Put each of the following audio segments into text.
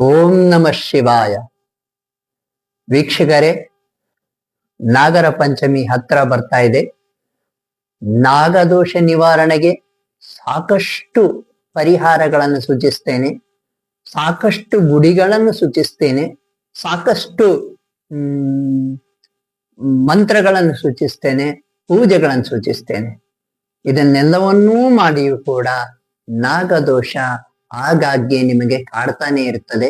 ಓಂ ನಮಃ ಶಿವಾಯ. ವೀಕ್ಷಕರೇ, ನಾಗರ ಪಂಚಮಿ ಹತ್ರ ಬರ್ತಾ ಇದೆ. ನಾಗದೋಷ ನಿವಾರಣೆಗೆ ಸಾಕಷ್ಟು ಪರಿಹಾರಗಳನ್ನು ಸೂಚಿಸ್ತೇನೆ. ಸಾಕಷ್ಟು ಗುಡಿಗಳನ್ನು ಸೂಚಿಸ್ತೇನೆ. ಸಾಕಷ್ಟು ಮಂತ್ರಗಳನ್ನು ಸೂಚಿಸ್ತೇನೆ, ಪೂಜೆಗಳನ್ನು ಸೂಚಿಸ್ತೇನೆ. ಇದನ್ನೆಲ್ಲವನ್ನೂ ಮಾಡಿಯೂ ಕೂಡ ನಾಗದೋಷ ಆಗಾಗ್ಗೆ ನಿಮಗೆ ಕಾಡ್ತಾನೆ ಇರ್ತದೆ.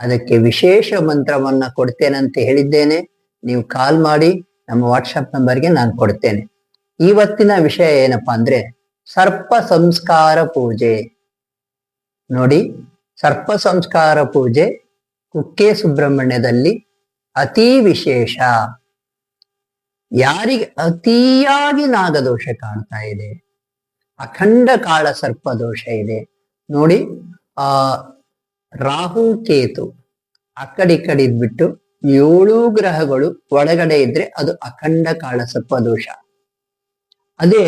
ಅದಕ್ಕೆ ವಿಶೇಷ ಮಂತ್ರವನ್ನ ಕೊಡ್ತೇನೆ ಅಂತ ಹೇಳಿದ್ದೇನೆ. ನೀವು ಕಾಲ್ ಮಾಡಿ ನಮ್ಮ ವಾಟ್ಸಪ್ ನಂಬರ್ಗೆ ನಾನು ಕೊಡ್ತೇನೆ. ಇವತ್ತಿನ ವಿಷಯ ಏನಪ್ಪಾ ಅಂದ್ರೆ ಸರ್ಪ ಸಂಸ್ಕಾರ ಪೂಜೆ. ನೋಡಿ, ಸರ್ಪ ಸಂಸ್ಕಾರ ಪೂಜೆ ಕುಕ್ಕೆ ಸುಬ್ರಹ್ಮಣ್ಯದಲ್ಲಿ ಅತಿ ವಿಶೇಷ. ಯಾರಿಗೆ ಅತಿಯಾಗಿ ನಾಗದೋಷ ಕಾಣ್ತಾ ಇದೆ. ಅಖಂಡ ಕಾಳ ಸರ್ಪ ದೋಷ ಇದೆ. ನೋಡಿ ಆ ರಾಹು ಕೇತು ಆ ಕಡೆ ಈ ಇದ್ಬಿಟ್ಟು ಏಳು ಗ್ರಹಗಳು ಒಳಗಡೆ ಇದ್ರೆ ಅದು ಅಖಂಡ ಕಾಳ ಸರ್ಪ ದೋಷ. ಅದೇ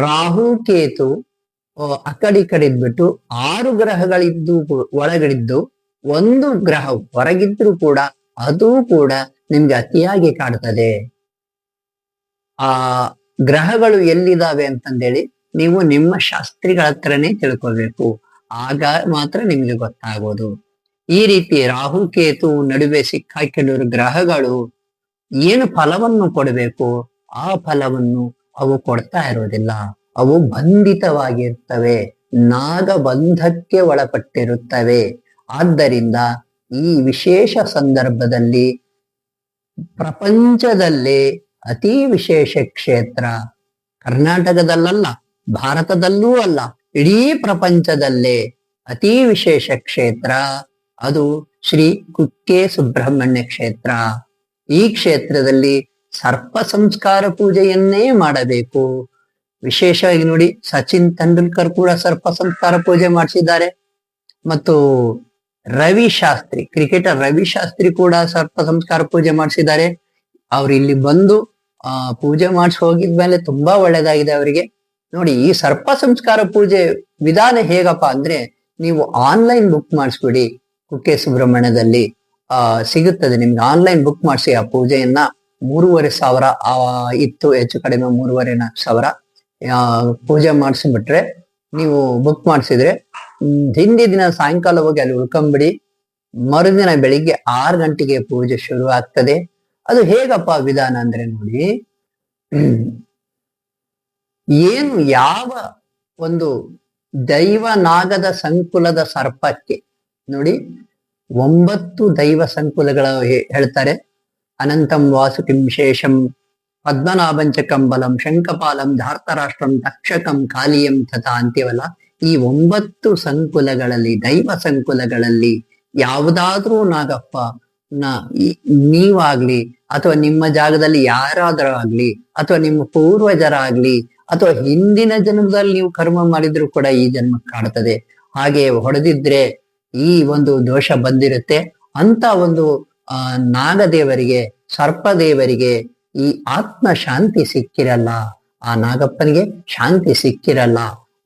ರಾಹು ಕೇತು ಆ, ಕಡೆ ಕಡೆ ಇದ್ಬಿಟ್ಟು ಆರು ಗ್ರಹಗಳಿದ್ದು ಒಳಗಡಿದ್ದು ಒಂದು ಗ್ರಹ ಹೊರಗಿದ್ರು ಕೂಡ ಅದು ಕೂಡ ನಿಮ್ಗೆ ಅತಿಯಾಗಿ ಕಾಡ್ತದೆ ಆ ಗ್ರಹಗಳು ಎಲ್ಲಿದಾವೆ ಅಂತಂದೇಳಿ ನೀವು ನಿಮ್ಮ ಶಾಸ್ತ್ರಿಗಳ ಹತ್ರನೇ ತಿಳ್ಕೊಬೇಕು. ಆಗ ಮಾತ್ರ ನಿಮ್ಗೆ ಗೊತ್ತಾಗೋದು. ಈ ರೀತಿ ರಾಹು ಕೇತು ನಡುವೆ ಸಿಕ್ಕಾಕೊಂಡಿರೋ ಗ್ರಹಗಳು ಏನು ಫಲವನ್ನು ಕೊಡಬೇಕು? ಆ ಫಲವನ್ನು ಅವು ಕೊಡ್ತಾ ಇರೋದಿಲ್ಲ. ಅವು ಬಂಧಿತವಾಗಿರ್ತವೆ. ನಾಗಬಂಧಕ್ಕೆ ಒಳಪಟ್ಟಿರುತ್ತವೆ. ಆದ್ದರಿಂದ ಈ ವಿಶೇಷ ಸಂದರ್ಭದಲ್ಲಿ ಪ್ರಪಂಚದಲ್ಲೇ ಅತಿ ವಿಶೇಷ ಕ್ಷೇತ್ರ ಕರ್ನಾಟಕದಲ್ಲಲ್ಲ, ಭಾರತದಲ್ಲೂ ಅಲ್ಲ ಇಡೀ ಪ್ರಪಂಚದಲ್ಲೇ ಅತಿ ವಿಶೇಷ ಕ್ಷೇತ್ರ ಅದು ಶ್ರೀ ಕುಕ್ಕೆ ಸುಬ್ರಹ್ಮಣ್ಯ ಕ್ಷೇತ್ರ. ಈ ಕ್ಷೇತ್ರದಲ್ಲಿ ಸರ್ಪ ಸಂಸ್ಕಾರ ಪೂಜೆಯನ್ನೇ ಮಾಡಬೇಕು. ವಿಶೇಷವಾಗಿ ನೋಡಿ ಸಚಿನ್ ತೆಂಡೂಲ್ಕರ್ ಕೂಡ ಸರ್ಪ ಸಂಸ್ಕಾರ ಪೂಜೆ ಮಾಡಿಸಿದ್ದಾರೆ. ಮತ್ತು ರವಿ ಶಾಸ್ತ್ರಿ, ಕ್ರಿಕೆಟರ್ ರವಿ ಶಾಸ್ತ್ರಿ ಕೂಡ ಸರ್ಪ ಸಂಸ್ಕಾರ ಪೂಜೆ ಮಾಡಿಸಿದ್ದಾರೆ. ಅವ್ರು ಇಲ್ಲಿ ಬಂದು, ಆ, ಪೂಜೆ ಮಾಡಿಸಿ ಹೋಗಿದ್ಮೇಲೆ ತುಂಬಾ ಒಳ್ಳೇದಾಗಿದೆ ಅವರಿಗೆ. ನೋಡಿ, ಈ ಸರ್ಪ ಸಂಸ್ಕಾರ ಪೂಜೆ ವಿಧಾನ ಹೇಗಪ್ಪ ಅಂದ್ರೆ ನೀವು ಆನ್ಲೈನ್ ಬುಕ್ ಮಾಡಿಸ್ಬಿಡಿ. ಕುಕ್ಕೆ ಸುಬ್ರಹ್ಮಣ್ಯದಲ್ಲಿ, ಆ, ಸಿಗುತ್ತದೆ. ನಿಮ್ಗೆ ಆನ್ಲೈನ್ ಬುಕ್ ಮಾಡಿಸಿ, ಆ ಪೂಜೆಯನ್ನ ಮೂರುವರೆ ಸಾವಿರ ಇತ್ತು, ಹೆಚ್ಚು ಕಡಿಮೆ ಮೂರುವರೆ ನಾಲ್ಕು ಸಾವಿರ ಪೂಜೆ ಮಾಡಿಸ್ಬಿಟ್ರೆ ನೀವು ಬುಕ್ ಮಾಡಿಸಿದ್ರೆ ಹಿಂದಿ ದಿನ ಸಾಯಂಕಾಲ ಹೋಗಿ ಅಲ್ಲಿ ಉಳ್ಕೊಂಬಿಡಿ. ಮರುದಿನ ಬೆಳಿಗ್ಗೆ ಆರು ಗಂಟೆಗೆ ಪೂಜೆ ಶುರು ಆಗ್ತದೆ ಅದು ಹೇಗಪ್ಪ ವಿಧಾನ ಅಂದ್ರೆ ನೋಡಿ. ಏನು ಯಾವ ಒಂದು ದೈವ ನಾಗದ ಸಂಕುಲದ ಸರ್ಪಕ್ಕೆ, ನೋಡಿ, ಒಂಬತ್ತು ದೈವ ಸಂಕುಲಗಳ ಹೇಳ್ತಾರೆ. ಅನಂತಂ ವಾಸುಕಿಂ ಶೇಷಂ ಪದ್ಮನಾಭಂಚ ಕಂಬಲಂ ಶಂಕಪಾಲಂ ಧಾರ್ತರಾಷ್ಟ್ರಂ ತಕ್ಷಕಂ ಕಾಲಿಯಂ ತಥಾ ಅಂತೀವಲ್ಲ. ಈ ಒಂಬತ್ತು ಸಂಕುಲಗಳಲ್ಲಿ, ದೈವ ಸಂಕುಲಗಳಲ್ಲಿ ಯಾವುದಾದ್ರೂ ನಾಗಪ್ಪ, ನ ನೀವಾಗ್ಲಿ, ಅಥವಾ ನಿಮ್ಮ ಜಾಗದಲ್ಲಿ ಯಾರಾದರೂ ಆಗ್ಲಿ, ಅಥವಾ ನಿಮ್ಮ ಪೂರ್ವಜರಾಗ್ಲಿ ಅಥವಾ ಹಿಂದಿನ ಜನ್ಮದಲ್ಲಿ ನೀವು ಕರ್ಮ ಮಾಡಿದ್ರು ಕೂಡ ಈ ಜನ್ಮ ಕಾಡ್ತದೆ ಹಾಗೆ ಹೊಡೆದಿದ್ರೆ ಈ ಒಂದು ದೋಷ ಬಂದಿರುತ್ತೆ. ಅಂತ ಒಂದು, ಆ, ನಾಗದೇವರಿಗೆ, ಸರ್ಪದೇವರಿಗೆ ಈ ಆತ್ಮ ಶಾಂತಿ ಸಿಕ್ಕಿರಲ್ಲ, ಆ ನಾಗಪ್ಪನಿಗೆ ಶಾಂತಿ ಸಿಕ್ಕಿರಲ್ಲ,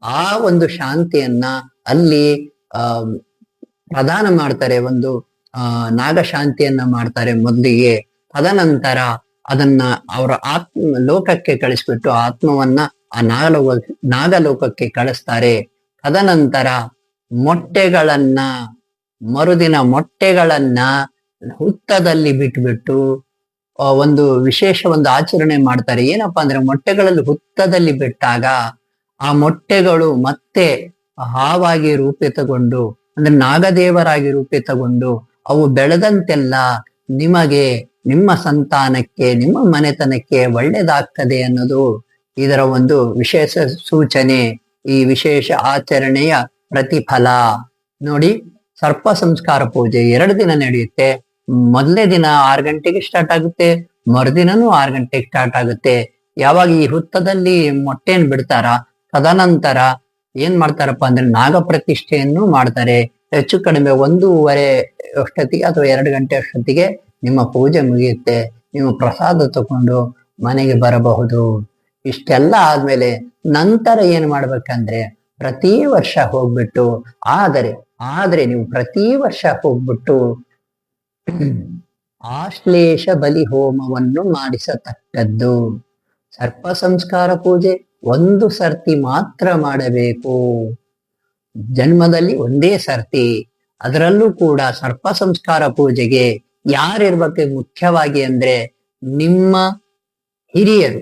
ಆ ಒಂದು ಶಾಂತಿಯನ್ನ ಅಲ್ಲಿ, ಆ, ಪ್ರದಾನ ಮಾಡ್ತಾರೆ ಒಂದು, ಆ, ನಾಗಶಾಂತಿಯನ್ನ ಮಾಡ್ತಾರೆ ಮೊದಲಿಗೆ. ತದನಂತರ ಅದನ್ನ ಅವರ ಆತ್ಮ ಲೋಕಕ್ಕೆ ಕಳಿಸ್ಬಿಟ್ಟು ಆತ್ಮವನ್ನ ಆ ನಾಗಲೋಕ, ನಾಗಲೋಕಕ್ಕೆ ಕಳಿಸ್ತಾರೆ. ತದನಂತರ ಮೊಟ್ಟೆಗಳನ್ನ, ಮರುದಿನ ಮೊಟ್ಟೆಗಳನ್ನ ಹುತ್ತದಲ್ಲಿ ಬಿಟ್ಬಿಟ್ಟು ಒಂದು ವಿಶೇಷ ಒಂದು ಆಚರಣೆ ಮಾಡ್ತಾರೆ. ಏನಪ್ಪಾ ಅಂದ್ರೆ ಮೊಟ್ಟೆಗಳಲ್ಲಿ ಹುತ್ತದಲ್ಲಿ ಬಿಟ್ಟಾಗ ಆ ಮೊಟ್ಟೆಗಳು ಮತ್ತೆ ಹಾವಾಗಿ ರೂಪಿತಗೊಂಡು, ಅಂದ್ರೆ ನಾಗದೇವರಾಗಿ ರೂಪಿತಗೊಂಡು ಅವು ಬೆಳೆದಂತೆಲ್ಲ ನಿಮಗೆ ನಿಮ್ಮ ಸಂತಾನಕ್ಕೆ, ನಿಮ್ಮ ಮನೆತನಕ್ಕೆ ಒಳ್ಳೇದಾಗ್ತದೆ ಅನ್ನೋದು ಇದರ ಒಂದು ವಿಶೇಷ ಸೂಚನೆ, ಈ ವಿಶೇಷ ಆಚರಣೆಯ ಪ್ರತಿಫಲ. ನೋಡಿ, ಸರ್ಪ ಸಂಸ್ಕಾರ ಪೂಜೆ ಎರಡು ದಿನ ನಡೆಯುತ್ತೆ. ಮೊದಲನೇ ದಿನ ಆರು ಗಂಟೆಗೆ ಸ್ಟಾರ್ಟ್ ಆಗುತ್ತೆ, ಮರುದಿನನೂ ಆರು ಗಂಟೆಗೆ ಸ್ಟಾರ್ಟ್ ಆಗುತ್ತೆ. ಯಾವಾಗ ಈ ಹುತ್ತದಲ್ಲಿ ಮೊಟ್ಟೆಯನ್ನು ಬಿಡ್ತಾರ, ತದನಂತರ ಏನ್ ಮಾಡ್ತಾರಪ್ಪ ಅಂದ್ರೆ ನಾಗ ಪ್ರತಿಷ್ಠೆಯನ್ನು ಮಾಡ್ತಾರೆ. ಹೆಚ್ಚು ಕಡಿಮೆ ಒಂದೂವರೆ ಅಷ್ಟೊತ್ತಿಗೆ ಅಥವಾ ಎರಡು ಗಂಟೆ ಅಷ್ಟೊತ್ತಿಗೆ ನಿಮ್ಮ ಪೂಜೆ ಮುಗಿಯುತ್ತೆ, ನೀವು ಪ್ರಸಾದ ತಗೊಂಡು ಮನೆಗೆ ಬರಬಹುದು. ಇಷ್ಟೆಲ್ಲ ಆದ್ಮೇಲೆ ನಂತರ ಏನ್ ಮಾಡ್ಬೇಕಂದ್ರೆ ಪ್ರತಿ ವರ್ಷ ಹೋಗ್ಬಿಟ್ಟು, ಆದರೆ, ಆದ್ರೆ ನೀವು ಪ್ರತಿ ವರ್ಷ ಹೋಗ್ಬಿಟ್ಟು ಆಶ್ಲೇಷ ಬಲಿ ಹೋಮವನ್ನು ಮಾಡಿಸತಕ್ಕದ್ದು. ಸರ್ಪ ಸಂಸ್ಕಾರ ಪೂಜೆ, ಒಂದು ಸರ್ತಿ ಮಾತ್ರ ಮಾಡಬೇಕು. ಜನ್ಮದಲ್ಲಿ ಒಂದೇ ಸರ್ತಿ, ಅದರಲ್ಲೂ ಕೂಡ ಸರ್ಪ ಸಂಸ್ಕಾರ ಪೂಜೆಗೆ ಯಾರಿರ್ಬೇಕು ಮುಖ್ಯವಾಗಿ ಅಂದ್ರೆ ನಿಮ್ಮ ಹಿರಿಯರು.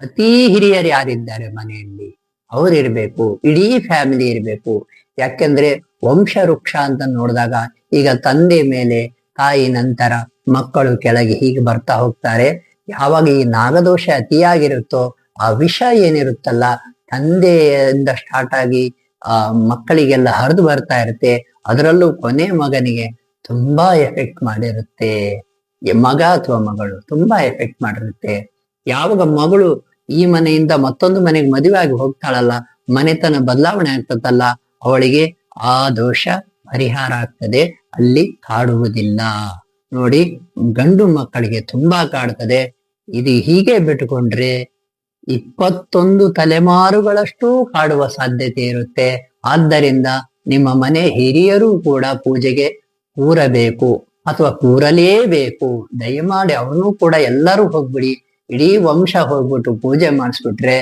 ಅತಿ ಹಿರಿಯರು ಯಾರಿದ್ದಾರೆ ಮನೆಯಲ್ಲಿ? ಅವರಿರ್ಬೇಕು, ಇಡೀ ಫ್ಯಾಮಿಲಿ ಇರ್ಬೇಕು. ಯಾಕೆಂದ್ರೆ ವಂಶ ವೃಕ್ಷ ಅಂತ ನೋಡಿದಾಗ ಈಗ ತಂದೆ ಮೇಲೆ, ತಾಯಿ ನಂತರ ಮಕ್ಕಳು ಕೆಳಗೆ ಹೀಗೆ ಬರ್ತಾ ಹೋಗ್ತಾರೆ. ಯಾವಾಗ ಈ ನಾಗದೋಷ ಅತಿಯಾಗಿರುತ್ತೋ, ಆ ವಿಷ ಏನಿರುತ್ತಲ್ಲ, ತಂದೆಯಿಂದ ಸ್ಟಾರ್ಟ್ ಆಗಿ, ಆ ಮಕ್ಕಳಿಗೆಲ್ಲ ಹರಿದು ಬರ್ತಾ ಇರುತ್ತೆ. ಅದರಲ್ಲೂ ಕೊನೆ ಮಗನಿಗೆ ತುಂಬಾ ಎಫೆಕ್ಟ್ ಮಾಡಿರುತ್ತೆ. ಮಗ ಅಥವಾ ಮಗಳು ತುಂಬಾ ಎಫೆಕ್ಟ್ ಮಾಡಿರುತ್ತೆ. ಯಾವಾಗ ಮಗಳು ಈ ಮನೆಯಿಂದ ಮತ್ತೊಂದು ಮನೆಗೆ ಮದುವೆ ಆಗಿ ಹೋಗ್ತಾಳಲ್ಲ, ಮನೆತನ ಬದಲಾವಣೆ ಆಗ್ತದಲ್ಲ, ಅವಳಿಗೆ ಆ ದೋಷ ಪರಿಹಾರ ಆಗ್ತದೆ. ಅಲ್ಲಿ ಕಾಡುವುದಿಲ್ಲ. ನೋಡಿ, ಗಂಡು ಮಕ್ಕಳಿಗೆ ತುಂಬಾ ಕಾಡ್ತದೆ. ಇದು ಹೀಗೆ ಬಿಟ್ಟುಕೊಂಡ್ರೆ ಇಪ್ಪತ್ತೊಂದು ತಲೆಮಾರುಗಳಷ್ಟು ಕಾಡುವ ಸಾಧ್ಯತೆ ಇರುತ್ತೆ. ಆದ್ದರಿಂದ ನಿಮ್ಮ ಮನೆ ಹಿರಿಯರು ಕೂಡ ಪೂಜೆಗೆ ಕೂರಬೇಕು ಅಥವಾ ಕೂರಲೇಬೇಕು. ದಯಮಾಡಿ ಅವನು ಕೂಡ ಎಲ್ಲರೂ ಹೋಗ್ಬಿಡಿ. ಇಡೀ ವಂಶ ಹೋಗ್ಬಿಟ್ಟು ಪೂಜೆ ಮಾಡಿಸ್ಬಿಟ್ರೆ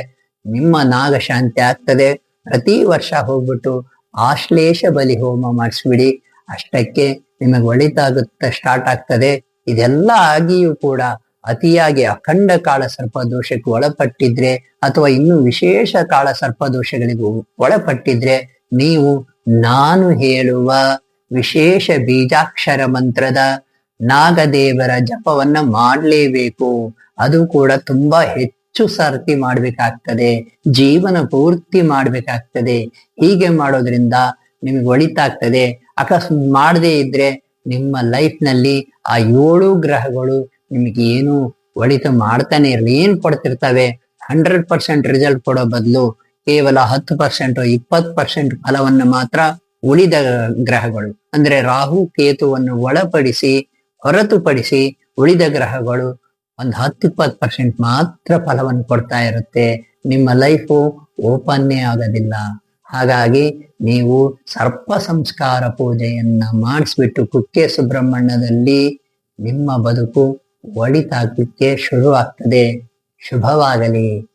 ನಿಮ್ಮ ನಾಗ ಶಾಂತಿ ಆಗ್ತದೆ. ಪ್ರತಿ ವರ್ಷ ಹೋಗ್ಬಿಟ್ಟು ಆಶ್ಲೇಷ ಬಲಿ ಹೋಮ ಮಾಡಿಸ್ಬಿಡಿ. ಅಷ್ಟಕ್ಕೆ ನಿಮಗೆ ಒಳಿತಾಗುತ್ತ ಸ್ಟಾರ್ಟ್ ಆಗ್ತದೆ. ಇದೆಲ್ಲ ಆಗಿಯೂ ಕೂಡ ಅತಿಯಾಗಿ ಅಖಂಡ ಕಾಳ ಸರ್ಪ ದೋಷಕ್ಕೆ ಒಳಪಟ್ಟಿದ್ರೆ ಅಥವಾ ಇನ್ನು ವಿಶೇಷ ಕಾಳ ಸರ್ಪ ದೋಷಗಳಿಗೂ ಒಳಪಟ್ಟಿದ್ರೆ ನೀವು ನಾನು ಹೇಳುವ ವಿಶೇಷ ಬೀಜಾಕ್ಷರ ಮಂತ್ರದ ನಾಗದೇವರ ಜಪವನ್ನ ಮಾಡಲೇಬೇಕು. ಅದು ಕೂಡ ತುಂಬಾ ಹೆಚ್ಚು ಸರ್ತಿ ಮಾಡ್ಬೇಕಾಗ್ತದೆ. ಜೀವನ ಪೂರ್ತಿ ಮಾಡ್ಬೇಕಾಗ್ತದೆ. ಹೀಗೆ ಮಾಡೋದ್ರಿಂದ ನಿಮಗೆ ಒಳಿತಾಗ್ತದೆ. ಅಕಸ್ಮಾತ್ ಮಾಡದೇ ಇದ್ರೆ ನಿಮ್ಮ ಲೈಫ್ನಲ್ಲಿ ಆ ಏಳು ಗ್ರಹಗಳು ನಿಮಗೆ ಏನು ಒಳಿತು ಮಾಡ್ತಾನೆ ಇರಲಿ. ಏನ್ ಕೊಡ್ತಿರ್ತವೆ? ಹಂಡ್ರೆಡ್ ಪರ್ಸೆಂಟ್ ರಿಸಲ್ಟ್ ಕೊಡೋ ಬದಲು ಕೇವಲ ಹತ್ತು ಪರ್ಸೆಂಟ್ ಇಪ್ಪತ್ತು ಪರ್ಸೆಂಟ್ ಫಲವನ್ನು ಮಾತ್ರ ಉಳಿದ ಗ್ರಹಗಳು. ಅಂದ್ರೆ ರಾಹು ಕೇತುವನ್ನು ಒಳಪಡಿಸಿ, ಹೊರತುಪಡಿಸಿ ಉಳಿದ ಗ್ರಹಗಳು ಒಂದು ಹತ್ತು ಇಪ್ಪತ್ತು ಪರ್ಸೆಂಟ್ ಮಾತ್ರ ಫಲವನ್ನು ಕೊಡ್ತಾ ಇರುತ್ತೆ. ನಿಮ್ಮ ಲೈಫು ಓಪನ್ನೇ ಆಗೋದಿಲ್ಲ. ಹಾಗಾಗಿ ನೀವು ಸರ್ಪ ಸಂಸ್ಕಾರ ಪೂಜೆಯನ್ನ ಮಾಡಿಸ್ಬಿಟ್ಟು ಕುಕ್ಕೆ ಸುಬ್ರಹ್ಮಣ್ಯದಲ್ಲಿ ನಿಮ್ಮ ಬದುಕು ಒಳಿತಾಗಲಿಕ್ಕೆ ಶುರುವಾಗ್ತದೆ. ಶುಭವಾಗಲಿ.